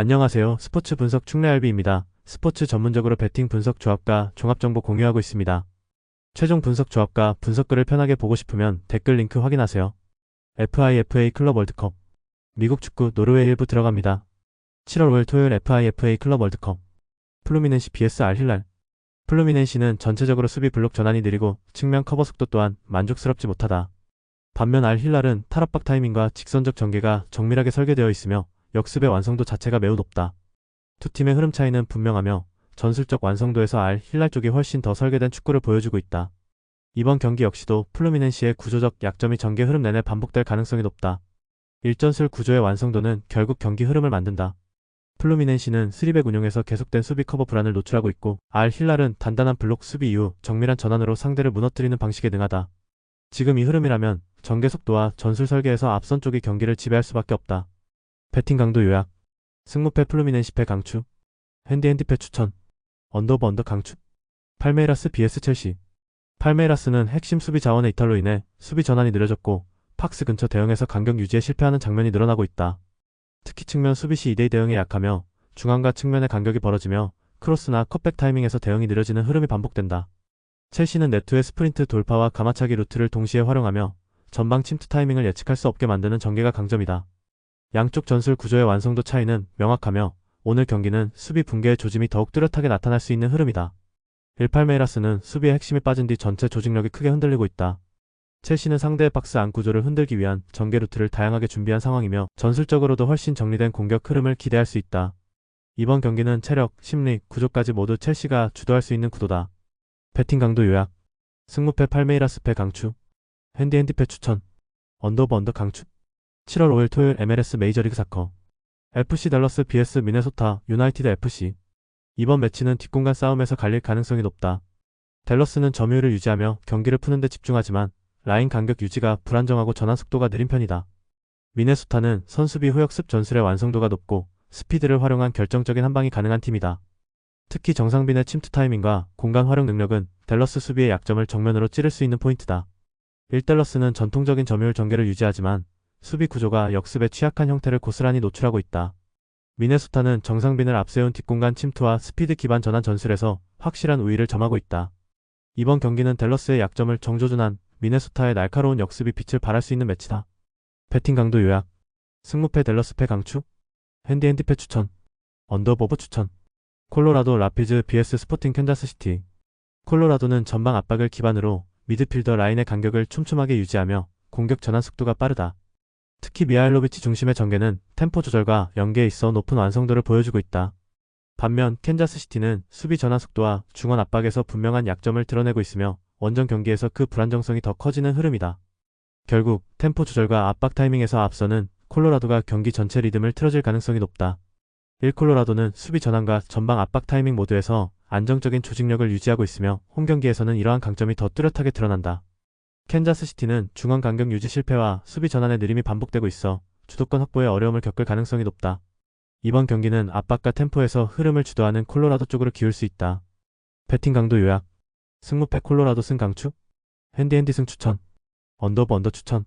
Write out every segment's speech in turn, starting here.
안녕하세요. 스포츠 분석 충래알비입니다. 스포츠 전문적으로 배팅 분석 조합과 종합정보 공유하고 있습니다. 최종 분석 조합과 분석글을 편하게 보고 싶으면 댓글 링크 확인하세요. FIFA 클럽 월드컵 미국 축구 노르웨이 일부 들어갑니다. 7월 5일 토요일 FIFA 클럽 월드컵 플루미넨시 vs 알힐랄 플루미넨시는 전체적으로 수비 블록 전환이 느리고 측면 커버 속도 또한 만족스럽지 못하다. 반면 알힐랄은 탈압박 타이밍과 직선적 전개가 정밀하게 설계되어 있으며 역습의 완성도 자체가 매우 높다. 두 팀의 흐름 차이는 분명하며 전술적 완성도에서 알 힐랄 쪽이 훨씬 더 설계된 축구를 보여주고 있다. 이번 경기 역시도 플루미넨시의 구조적 약점이 전개 흐름 내내 반복될 가능성이 높다. 일전술 구조의 완성도는 결국 경기 흐름을 만든다. 플루미넨시는 3백 운용에서 계속된 수비 커버 불안을 노출하고 있고 알 힐랄은 단단한 블록 수비 이후 정밀한 전환으로 상대를 무너뜨리는 방식에 능하다. 지금 이 흐름이라면 전개 속도와 전술 설계에서 앞선 쪽이 경기를 지배할 수밖에 없다. 배팅 강도 요약 승무패 플루미넨시패 강추 핸디 핸디패 추천 언더버 언더 강추 팔메이라스 vs 첼시 팔메이라스는 핵심 수비 자원의 이탈로 인해 수비 전환이 느려졌고 팍스 근처 대응에서 간격 유지에 실패하는 장면이 늘어나고 있다. 특히 측면 수비 시 2대2 대응에 약하며 중앙과 측면의 간격이 벌어지며 크로스나 컷백 타이밍에서 대응이 느려지는 흐름이 반복된다. 첼시는 네트의 스프린트 돌파와 가마차기 루트를 동시에 활용하며 전방 침투 타이밍을 예측할 수 없게 만드는 전개가 강점이다. 양쪽 전술 구조의 완성도 차이는 명확하며 오늘 경기는 수비 붕괴의 조짐이 더욱 뚜렷하게 나타날 수 있는 흐름이다. 18메이라스는 수비의 핵심이 빠진 뒤 전체 조직력이 크게 흔들리고 있다. 첼시는 상대의 박스 안 구조를 흔들기 위한 전개 루트를 다양하게 준비한 상황이며 전술적으로도 훨씬 정리된 공격 흐름을 기대할 수 있다. 이번 경기는 체력, 심리, 구조까지 모두 첼시가 주도할 수 있는 구도다. 배팅 강도 요약 승무패 팔메이라스 패 강추 핸디 핸디 패 추천 언더버 언더 강추 7월 5일 토요일 MLS 메이저리그 사커 FC 댈러스 vs 미네소타 유나이티드 FC 이번 매치는 뒷공간 싸움에서 갈릴 가능성이 높다. 댈러스는 점유율을 유지하며 경기를 푸는 데 집중하지만 라인 간격 유지가 불안정하고 전환 속도가 느린 편이다. 미네소타는 선수비 후역습 전술의 완성도가 높고 스피드를 활용한 결정적인 한방이 가능한 팀이다. 특히 정상빈의 침투 타이밍과 공간 활용 능력은 댈러스 수비의 약점을 정면으로 찌를 수 있는 포인트다. 1댈러스는 전통적인 점유율 전개를 유지하지만 수비 구조가 역습에 취약한 형태를 고스란히 노출하고 있다. 미네소타는 정상빈을 앞세운 뒷공간 침투와 스피드 기반 전환 전술에서 확실한 우위를 점하고 있다. 이번 경기는 댈러스의 약점을 정조준한 미네소타의 날카로운 역습이 빛을 발할 수 있는 매치다. 배팅 강도 요약 승무패 댈러스패 강추 핸디 핸디패 추천 언더버브 추천 콜로라도 라피즈 vs 스포팅 캔자스시티 콜로라도는 전방 압박을 기반으로 미드필더 라인의 간격을 촘촘하게 유지하며 공격 전환 속도가 빠르다. 특히 미하일로비치 중심의 전개는 템포 조절과 연계에 있어 높은 완성도를 보여주고 있다. 반면 캔자스시티는 수비 전환 속도와 중원 압박에서 분명한 약점을 드러내고 있으며 원정 경기에서 그 불안정성이 더 커지는 흐름이다. 결국 템포 조절과 압박 타이밍에서 앞서는 콜로라도가 경기 전체 리듬을 틀어질 가능성이 높다. 1콜로라도는 수비 전환과 전방 압박 타이밍 모두에서 안정적인 조직력을 유지하고 있으며 홈 경기에서는 이러한 강점이 더 뚜렷하게 드러난다. 캔자스시티는 중앙 간격 유지 실패와 수비 전환의 느림이 반복되고 있어 주도권 확보에 어려움을 겪을 가능성이 높다. 이번 경기는 압박과 템포에서 흐름을 주도하는 콜로라도 쪽으로 기울 수 있다. 배팅 강도 요약 승무패 콜로라도 승 강추 핸디 핸디 승 추천 언더버 언더 추천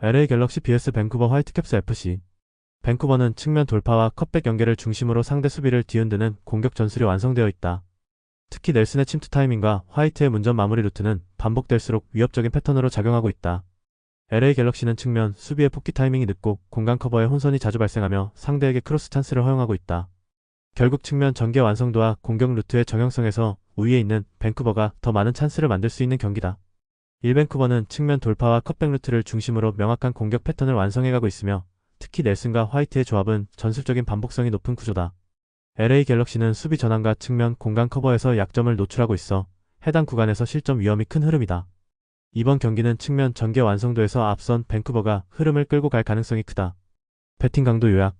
LA 갤럭시 vs 밴쿠버 화이트캡스 FC 밴쿠버는 측면 돌파와 컷백 연계를 중심으로 상대 수비를 뒤흔드는 공격 전술이 완성되어 있다. 특히 넬슨의 침투 타이밍과 화이트의 문전 마무리 루트는 반복될수록 위협적인 패턴으로 작용하고 있다. LA 갤럭시는 측면 수비의 복귀 타이밍이 늦고 공간 커버에 혼선이 자주 발생하며 상대에게 크로스 찬스를 허용하고 있다. 결국 측면 전개 완성도와 공격 루트의 정형성에서 우위에 있는 밴쿠버가 더 많은 찬스를 만들 수 있는 경기다. 1밴쿠버는 측면 돌파와 컷백 루트를 중심으로 명확한 공격 패턴을 완성해가고 있으며 특히 넬슨과 화이트의 조합은 전술적인 반복성이 높은 구조다. LA 갤럭시는 수비 전환과 측면 공간 커버에서 약점을 노출하고 있어 해당 구간에서 실점 위험이 큰 흐름이다. 이번 경기는 측면 전개 완성도에서 앞선 밴쿠버가 흐름을 끌고 갈 가능성이 크다. 배팅 강도 요약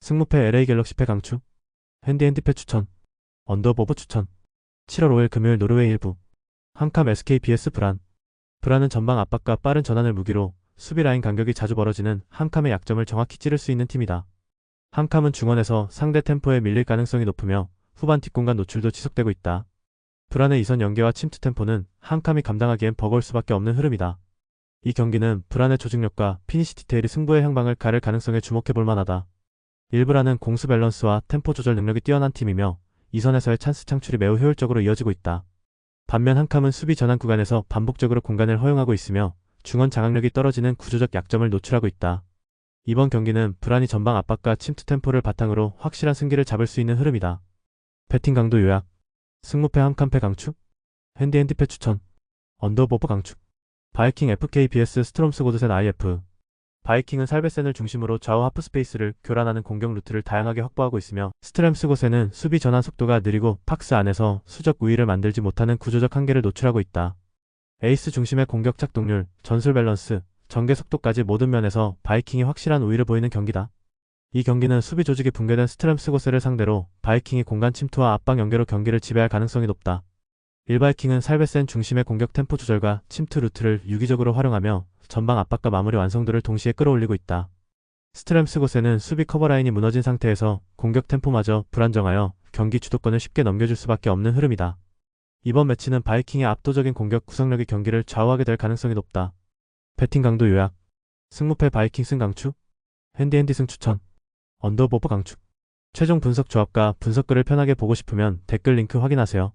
승무패 LA 갤럭시패 강추 핸디 핸디패 추천 언더버버 추천 7월 5일 금요일 노르웨이 일부 한캄 SK BS 브란 브란은 전방 압박과 빠른 전환을 무기로 수비 라인 간격이 자주 벌어지는 한캄의 약점을 정확히 찌를 수 있는 팀이다. 한캄은 중원에서 상대 템포에 밀릴 가능성이 높으며 후반 뒷공간 노출도 지속되고 있다. 불안의 이선 연계와 침투 템포는 한캄이 감당하기엔 버거울 수밖에 없는 흐름이다. 이 경기는 불안의 조직력과 피니시 디테일이 승부의 향방을 가를 가능성에 주목해 볼 만하다. 일브라는 공수 밸런스와 템포 조절 능력이 뛰어난 팀이며 이선에서의 찬스 창출이 매우 효율적으로 이어지고 있다. 반면 한캄은 수비 전환 구간에서 반복적으로 공간을 허용하고 있으며 중원 장악력이 떨어지는 구조적 약점을 노출하고 있다. 이번 경기는 브란이 전방 압박과 침투 템포를 바탕으로 확실한 승기를 잡을 수 있는 흐름이다. 배팅 강도 요약 승무패 한캄패 강추 핸디 핸디패 추천 언더버버 강추 바이킹 FK BS 스트롬스 고드셋 IF 바이킹은 살베센을 중심으로 좌우 하프 스페이스를 교란하는 공격 루트를 다양하게 확보하고 있으며 스트램스 고센은 수비 전환 속도가 느리고 팍스 안에서 수적 우위를 만들지 못하는 구조적 한계를 노출하고 있다. 에이스 중심의 공격 작동률, 전술 밸런스, 전개 속도까지 모든 면에서 바이킹이 확실한 우위를 보이는 경기다. 이 경기는 수비 조직이 붕괴된 스트램스 고세를 상대로 바이킹이 공간 침투와 압박 연계로 경기를 지배할 가능성이 높다. 일바이킹은 살베센 중심의 공격 템포 조절과 침투 루트를 유기적으로 활용하며 전방 압박과 마무리 완성도를 동시에 끌어올리고 있다. 스트램스 고세는 수비 커버라인이 무너진 상태에서 공격 템포마저 불안정하여 경기 주도권을 쉽게 넘겨줄 수밖에 없는 흐름이다. 이번 매치는 바이킹의 압도적인 공격 구성력이 경기를 좌우하게 될 가능성이 높다. 배팅 강도 요약 승무패 바이킹 승 강추 핸디 핸디 승 추천 언더버버 강추 최종 분석 조합과 분석글을 편하게 보고 싶으면 댓글 링크 확인하세요.